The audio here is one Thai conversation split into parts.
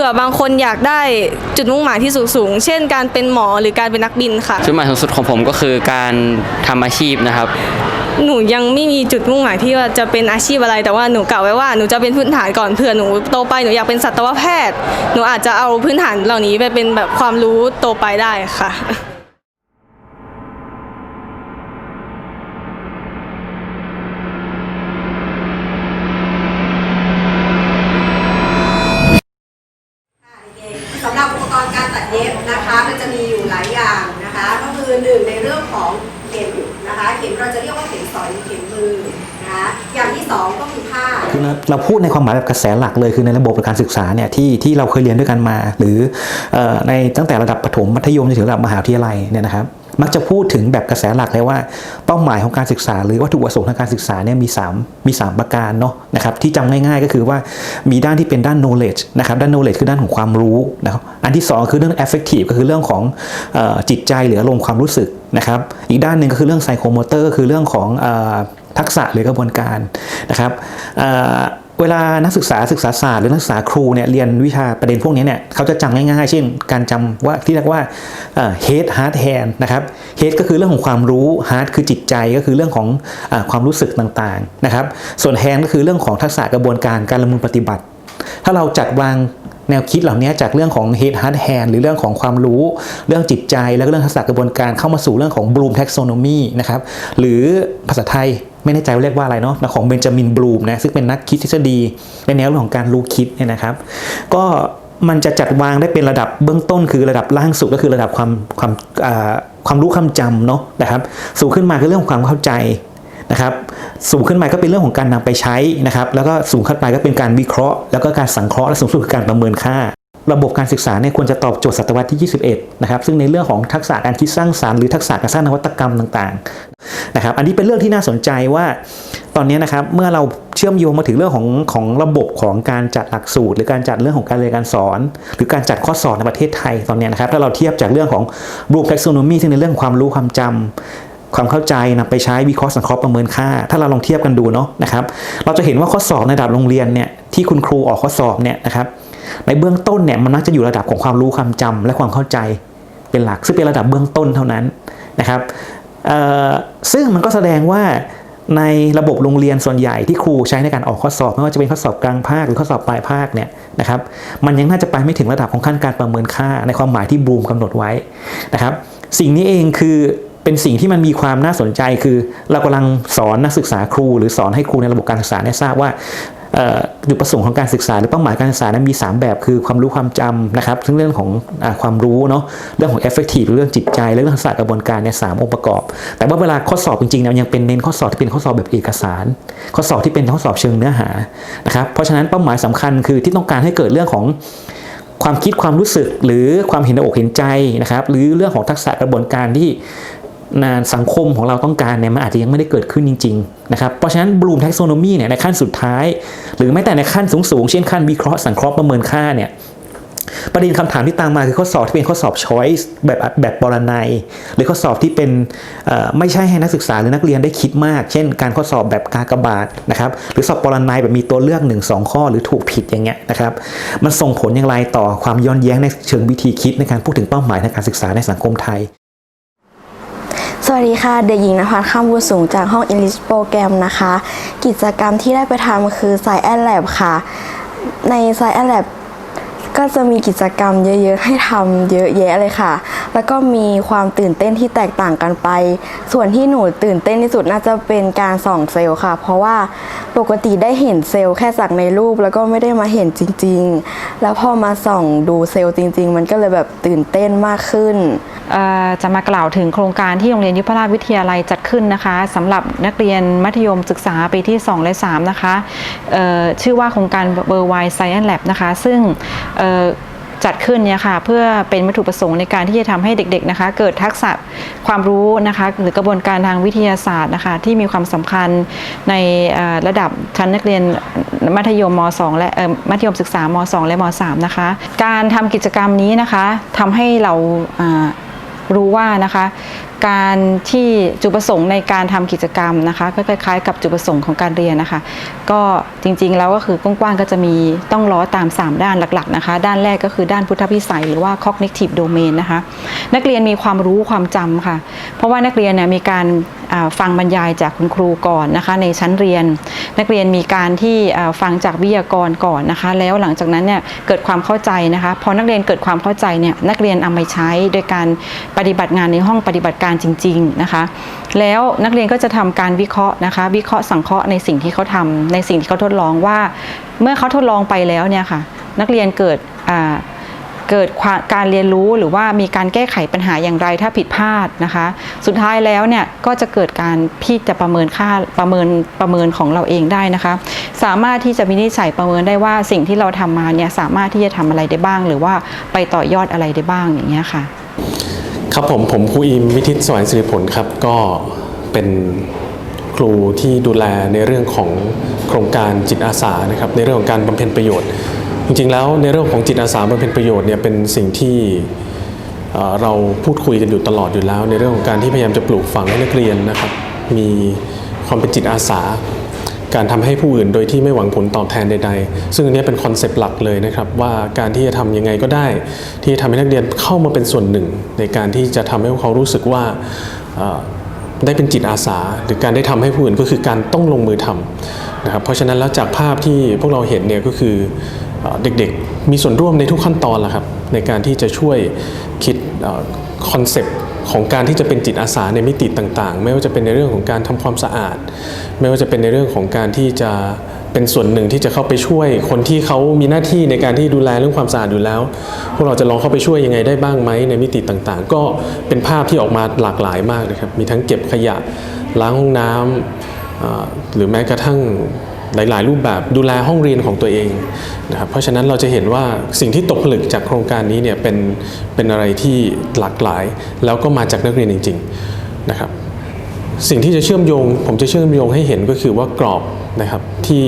ผื่อบางคนอยากได้จุดมุ่งหมายที่สูงๆเช่น การเป็นหมอหรือการเป็นนักบินค่ะ จุดหมายสูงสุดของผมก็คือการทำอาชีพนะครับ หนูยังไม่มีจุดมุ่งหมายที่ว่าจะเป็นอาชีพอะไร แต่ว่าหนูกล่าวไว้ว่าหนูจะเป็นพื้นฐานก่อนเผื่อหนูโตไปหนูอยากเป็นสัตวแพทย์ หนูอาจจะเอาพื้นฐานเหล่านี้ไปเป็นแบบความรู้โตไปได้ค่ะ สำหรับอุปกรณ์การตัดเย็บนะคะ มันจะมีอยู่หลายอย่างนะคะ ก็คือหนึ่งในเรื่อง ของเข็มนะคะ เข็มเราจะเรียกว่าเข็มสอยหรือเข็มมือนะคะอย่างที่สองก็คือผ้า คือเราเราพูดในความหมายแบบกระแสหลักเลยคือในระบบการศึกษาเนี่ยที่ที่เราเคยเรียนด้วยกันมา หรือเอ่อในตั้งแต่ระดับประถมมัธยมจนถึงระดับมหาวิทยาลัยเนี่ยนะครับ มักจะพูดถึงแบบกระแสหลักเลยว่าเป้าหมายของการศึกษา หรือวัตถุประสงค์ทางการศึกษาเนี่ยมี3มี3ประการเนาะนะครับที่จำง่ายๆก็คือว่ามีด้านที่เป็นด้าน knowledge นะครับด้าน knowledge คือด้านของความรู้นะครับอันที่สองคือเรื่อง affective ก็คือเรื่องของเออจิตใจหรืออารมณ์ความรู้สึก นะครับ อีกด้านหนึ่งก็คือเรื่อง psychomotor ก็คือเรื่องของอทักษะหรือกระบวนการนะครับเวลานักศึกษาศึกษาศาสตร์หรือนักศึกษาครูเนี่ยเรียนวิชาประเด็นพวกนี้เนี่ยเขาจะจำง่ายๆ เช่น การจำว่าที่เรียกว่าเอ่อ head heart hand นะครับ head ก็คือเรื่องของความรู้ heart คือจิตใจก็คือเรื่องของอความรู้สึกต่างๆนะครับ ส่วน hand ก็คือเรื่องของทักษะกระบวนการการลงมือปฏิบัติ ถ้าเราจัดวาง แนวคิดเหล่านี้จากเรื่องของ head heart hand หรือเรื่องของความรู้ เรื่องจิตใจ แล้วก็เรื่องทักษะกระบวนการเข้ามาสู่เรื่องของ Bloom taxonomy นะครับหรือภาษาไทยไม่แน่ใจว่าเรียกว่าอะไรเนาะของเบนจามินบลูมนะซึ่งเป็นนักคิดทฤษฎีในแนวเรื่องของการรู้คิดเนี่ยนะครับ ก็มันจะจัดวางได้เป็นระดับเบื้องต้นคือระดับล่างสุดก็คือระดับความความอ่าความรู้ความจำเนาะนะครับ สูงขึ้นมาคือเรื่องของความเข้าใจ นะครับสูงขึ้นมาก็เป็นเรื่องของการนำไปใช้นะครับแล้วก็สูงขึ้นไปก็เป็นการวิเคราะห์ แล้วก็การสังเคราะห์และสูงสุดคือการประเมินค่า ระบบการศึกษาเนี่ยควรจะตอบโจทย์ศตวรรษที่ 21 นะครับซึ่งในเรื่องของทักษะการคิดสร้างสารรค์หรือทักษะการสร้างนวัตกรรมต่างๆนะครับอันนี้เป็นเรื่องที่น่าสนใจว่าตอนนี้นะครับเมื่อเราเชื่อมโยงมาถึงเรื่องของของระบบของการจัดหลักสูตร หรือการจัดเรื่องของการเรียนการสอน หรือการจัดข้อสอบในประเทศไทยตอนนี้นะครับถ้าเราเทียบจากเรื่องของ Bloom taxonomy ซึ่งในเรื่องความรู้ความจำ ความเข้าใจนำไปใช้วิเคราะห์สังเคราะห์ประเมินค่า ถ้าเราลองเทียบกันดูเนาะนะครับ เราจะเห็นว่าข้อสอบในระดับโรงเรียนเนี่ยที่คุณครูออกข้อสอบเนี่ยนะครับ ในเบื้องต้นเนี่ยมันมักจะอยู่ระดับของความรู้ความจำและความเข้าใจเป็นหลัก ซึ่งเป็นระดับเบื้องต้นเท่านั้นนะครับซึ่งมันก็แสดงว่าในระบบโรงเรียนส่วนใหญ่ที่ครูใช้ในการออกข้อสอบไม่ว่าจะเป็นข้อสอบกลางภาคหรือข้อสอบปลายภาคเนี่ยนะครับมันยังน่าจะไปไม่ถึงระดับของขั้นการประเมินค่าในความหมายที่บูมกำหนดไว้นะครับ สิ่งนี้เองคือ เป็นสิ่งที่มันมีความน่าสนใจคือ เรากำลังสอนนักศึกษาครู หรือสอนให้ครูในระบบการศึกษาเนี่ยทราบว่าอ่อจุดประสงค์ของการศึกษาหรือเป้าหมายการศึกษานั้นมี 3 แบบคือความรู้ความจำนะครับซึ่งเรื่องของอความรู้เนาะเรื่องของ effective หรือเรื่องจิตใจและเรื่องทักษะกระบวนการเนี่ยสามองค์ประกอบ แต่ว่าเวลาข้อสอบจริงๆเนี่ยยังเป็นเน้นข้อสอบที่เป็นข้อสอบแบบเอกสาร ข้อสอบที่เป็นข้อสอบเชิงเนื้อหานะครับเพราะฉะนั้นเป้าหมายสำคัญคือที่ต้องการให้เกิดเรื่องของความคิดความรู้สึกหรือความเห็นอกเห็นใจนะครับหรือเรื่องของทักษะกระบวนการที่ นานสังคมของเราต้องการเนี่ยมันอาจจะยังไม่ได้เกิดขึ้นจริงๆนะครับเพราะฉะนั้น Bloom taxonomy เนี่ยในขั้นสุดท้าย หรือแม้แต่ในขั้นสูงๆ เช่นขั้นวิเคราะห์สังเคราะห์ประเมินค่าเนี่ยประเด็นคำถามที่ตามมาคือข้อสอบที่เป็นข้อสอบ choice แบบแบบปรนัย หรือข้อสอบที่เป็นไม่ใช่ให้นักศึกษาหรือนักเรียนได้คิดมาก เช่น การข้อสอบแบบกากบาทนะครับหรือสอบปรนัยแบบมีตัวเลือก 1 2 ข้อหรือถูกผิดอย่างเงี้ยนะครับมันส่งผลอย่างไรต่อความย้อนแย้งในเชิงวิธีคิดในการพูดถึงเป้าหมายทางการศึกษาในสังคมไทย วัสดีค่ะ เด็กหญิงนภัสข้ามบุญสูงจากห้องอิงลิชโปรแกรมนะคะ กิจกรรมที่ได้ไปทำคือไซแอนแอบค่ะ ในไซแอนแอบ ก็จะมีกิจกรรมเยอะๆ ให้ทำเยอะแยะเลยค่ะ แล้วก็มีความตื่นเต้นที่แตกต่างกันไป ส่วนที่หนูตื่นเต้นที่สุดน่าจะเป็นการส่องเซลล์ค่ะ เพราะว่าปกติได้เห็นเซลล์แค่จากในรูปแล้วก็ไม่ได้มาเห็นจริง ๆ แล้วพอมาส่องดูเซลล์จริง ๆ มันก็เลยแบบตื่นเต้นมากขึ้นจะมากล่าวถึงโครงการที่โรงเรียนยุพราชวิทยาลัยจัดขึ้นนะคะสำหรับนักเรียนมัธยมศึกษาปีที่ 2 และ 3 นะคะชื่อว่าโครงการ w o r l d w i d e Science Lab นะคะ ซึ่ง จัดขึ้นเนี่ยค่ะเพื่อเป็นวัตถุประสงค์ในการที่จะทำให้เด็กๆนะคะ เกิดทักษะความรู้นะคะ หรือกระบวนการทางวิทยาศาสตร์นะคะ ที่มีความสำคัญในระดับชั้นนักเรียนมัธยมม 2 และมัธยมศึกษาม 2 และม 3 นะคะ การทำกิจกรรมนี้นะคะทำให้เรารู้ว่านะคะ การที่จุดประสงค์ในการทำกิจกรรมนะคะก็คล้ายๆ กับจุดประสงค์ของการเรียนนะคะ ก็จริงๆแล้วก็คือกว้างๆก็จะมีต้องล้อตาม 3 ด้านหลักๆนะคะ ด้านแรกก็คือด้านพุทธพิสัย หรือว่า cognitive domain นะคะ นักเรียนมีความรู้ความจำค่ะ เพราะว่านักเรียนเนี่ยมีการ ฟังบรรยายจากคุณครูก่อนนะคะ ในชั้นเรียน นักเรียนมีการที่ฟังจากวิทยากรก่อนนะคะ แล้วหลังจากนั้นเนี่ยเกิดความเข้าใจนะคะพอนักเรียนเกิดความเข้าใจเนี่ยนักเรียนเอาไปใช้โดยการปฏิบัติงานในห้องปฏิบัติการจริง ๆนะคะ แล้วนักเรียนก็จะทำการวิเคราะห์นะคะ วิเคราะห์สังเคราะห์ในสิ่งที่เขาทำในสิ่งที่เขาทดลองว่า เมื่อเขาทดลองไปแล้วเนี่ยค่ะนักเรียนเกิดอ่า เกิดาการเรียนรู้หรือว่ามีการแก้ไขปัญหาอย่างไรถ้าผิดพลาดนะคะ สุดท้ายแล้วเนี่ยก็จะเกิดการที่จะประเมินค่าประเมินประเมินของเราเองได้นะคะ สามารถที่จะวินิจฉัยประเมินได้ว่าสิ่งที่เราทำมาเนี่ยสามารถที่จะทำอะไรได้บ้าง หรือว่าไปต่อยอดอะไรได้บ้างอย่างเงี้ยค่ะ ครับผมผมครูอิมวิทิตสวรรค์สิริผลครับก็เป็นครูที่ดูแลในเรื่องของโครงการจิตอาสานะครับในเรื่องของการบำเพ็ญประโยชน์ จริงๆแล้วในเรื่องของจิตอาสาบำเพ็ญประโยชน์เนี่ยเป็นสิ่งที่เราพูดคุยกันอยู่ตลอดอยู่แล้ว ในเรื่องของการที่พยายามจะปลูกฝังให้นักเรียนนะครับมีความเป็นจิตอาสา การทำให้ผู้อื่นโดยที่ไม่หวังผลตอบแทนใด ๆ ซึ่งอันนี้เป็นคอนเซปต์หลักเลยนะครับว่าการที่จะทำยังไงก็ได้ ที่จะทำให้นักเรียนเข้ามาเป็นส่วนหนึ่ง ในการที่จะทำให้พวกเขารู้สึกว่าได้เป็นจิตอาสา หรือการได้ทำให้ผู้อื่นก็คือการต้องลงมือทำนะครับเพราะฉะนั้นแล้วจากภาพที่พวกเราเห็นเนี่ยก็คือ เด็กๆมีส่วนร่วมในทุกขั้นตอนแหละครับในการที่จะช่วยคิดคอนเซปต์ของการที่จะเป็นจิตอาสาในมิติต่างๆ ไม่ว่าจะเป็นในเรื่องของการทำความสะอาด ไม่ว่าจะเป็นในเรื่องของการที่จะเป็นส่วนหนึ่งที่จะเข้าไปช่วยคนที่เขามีหน้าที่ในการที่ดูแลเรื่องความสะอาดอยู่แล้ว พวกเราจะลองเข้าไปช่วยยังไงได้บ้างไหมในมิติต่างๆ ก็เป็นภาพที่ออกมาหลากหลายมากนะครับ มีทั้งเก็บขยะล้างห้องน้ำอ่าหรือแม้กระทั่ง หลาย ๆ รูปแบบดูแลห้องเรียนของตัวเองนะครับเพราะฉะนั้นเราจะเห็นว่าสิ่งที่ตกผลึกจากโครงการนี้เนี่ยเป็นเป็นอะไรที่หลากหลาย แล้วก็มาจากนักเรียนจริง ๆ นะครับ สิ่งที่จะเชื่อมโยง ผมจะเชื่อมโยงให้เห็นก็คือว่ากรอบ นะครับที่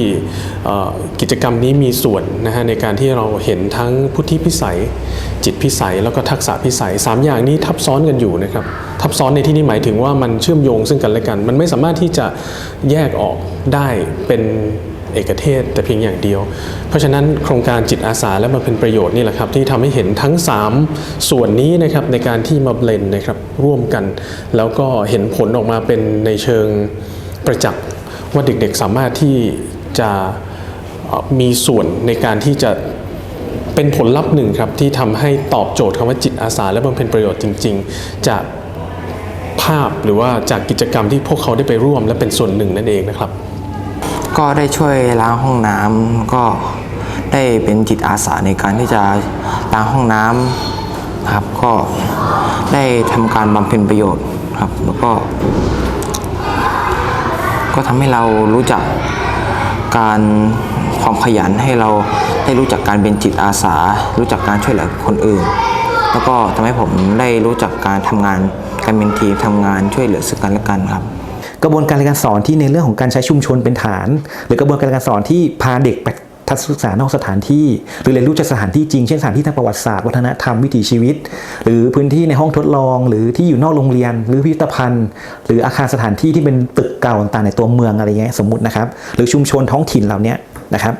กิจกรรมนี้มีส่วนนะฮะในการที่เราเห็นทั้งพุทธิพิสัย จิตพิสัยแล้วก็ทักษะพิสัยสามอย่างนี้ทับซ้อนกันอยู่นะครับทับซ้อนในที่นี้หมายถึงว่ามันเชื่อมโยงซึ่งกันและกัน มันไม่สามารถที่จะแยกออกได้เป็นเอกเทศแต่เพียงอย่างเดียว เพราะฉะนั้นโครงการจิตอาสาและมาเป็นประโยชน์นี่แหละครับที่ทำให้เห็นทั้ง 3 ส่วนนี้นะครับในการที่มาเบลนนะครับร่วมกัน แล้วก็เห็นผลออกมาเป็นในเชิงประจักษ์ ว่าเด็กๆสามารถที่จะมีส่วนในการที่จะเป็นผลลัพธ์หนึ่งครับที่ทำให้ตอบโจทย์คำว่าจิตอาสา และบำเพ็ญประโยชน์จริง ๆ จากภาพหรือว่าจากกิจกรรมที่พวกเขาได้ไปร่วมและเป็นส่วนหนึ่งนั่นเองนะครับ ก็ได้ช่วยล้างห้องน้ำก็ได้เป็นจิตอาสาในการที่จะล้างห้องน้ำครับก็ได้ทำการบำเพ็ญประโยชน์ครับแล้วก็ ก็ทำให้เรารู้จักการความขยันให้เราได้รู้จักการเป็นจิตอาสา รู้จักการช่วยเหลือคนอื่น แล้วก็ทำให้ผมได้รู้จักการทำงานการเป็นทีมทำงานช่วยเหลือซึ่งกันและกันครับกระบวนการเรียนการสอนที่ในเรื่องของการใช้ชุมชนเป็นฐาน หรือกระบวนการเรียนการสอนที่พาเด็กไป ทัศนศึกษานอกสถานที่ หรือเรียนรู้จากสถานที่จริง เช่นสถานที่ทางประวัติศาสตร์วัฒนธรรมวิถีชีวิต หรือพื้นที่ในห้องทดลอง หรือที่อยู่นอกโรงเรียน หรือพิพิธภัณฑ์ หรืออาคารสถานที่ที่เป็นตึกเก่าต่างๆในตัวเมืองอะไรเงี้ยสมมตินะครับ หรือชุมชนท้องถิ่นเหล่านี้นะครับ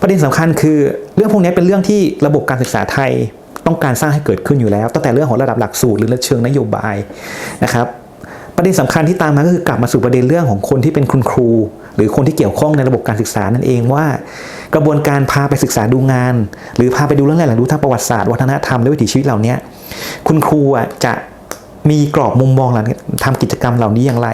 ประเด็นสำคัญคือเรื่องพวกนี้เป็นเรื่องที่ระบบการศึกษาไทยต้องการสร้างให้เกิดขึ้นอยู่แล้ว ตั้งแต่เรื่องของระดับหลักสูตรหรือเชิงนโยบายนะครับ ประเด็นสำคัญที่ตามมาก็คือกลับมาสู่ประเด็นเรื่องของคนที่เป็นคุณครู หรือคนที่เกี่ยวข้องในระบบการศึกษานั่นเองว่า กระบวนการพาไปศึกษาดูงาน หรือพาไปดูเรื่องอะไรหลังดูทางประวัติศาสตร์วัฒนธรรมและวิถีชีวิตเหล่านี้คุณครูจะมีกรอบมุมมองหลังทำกิจกรรมเหล่านี้อย่างไร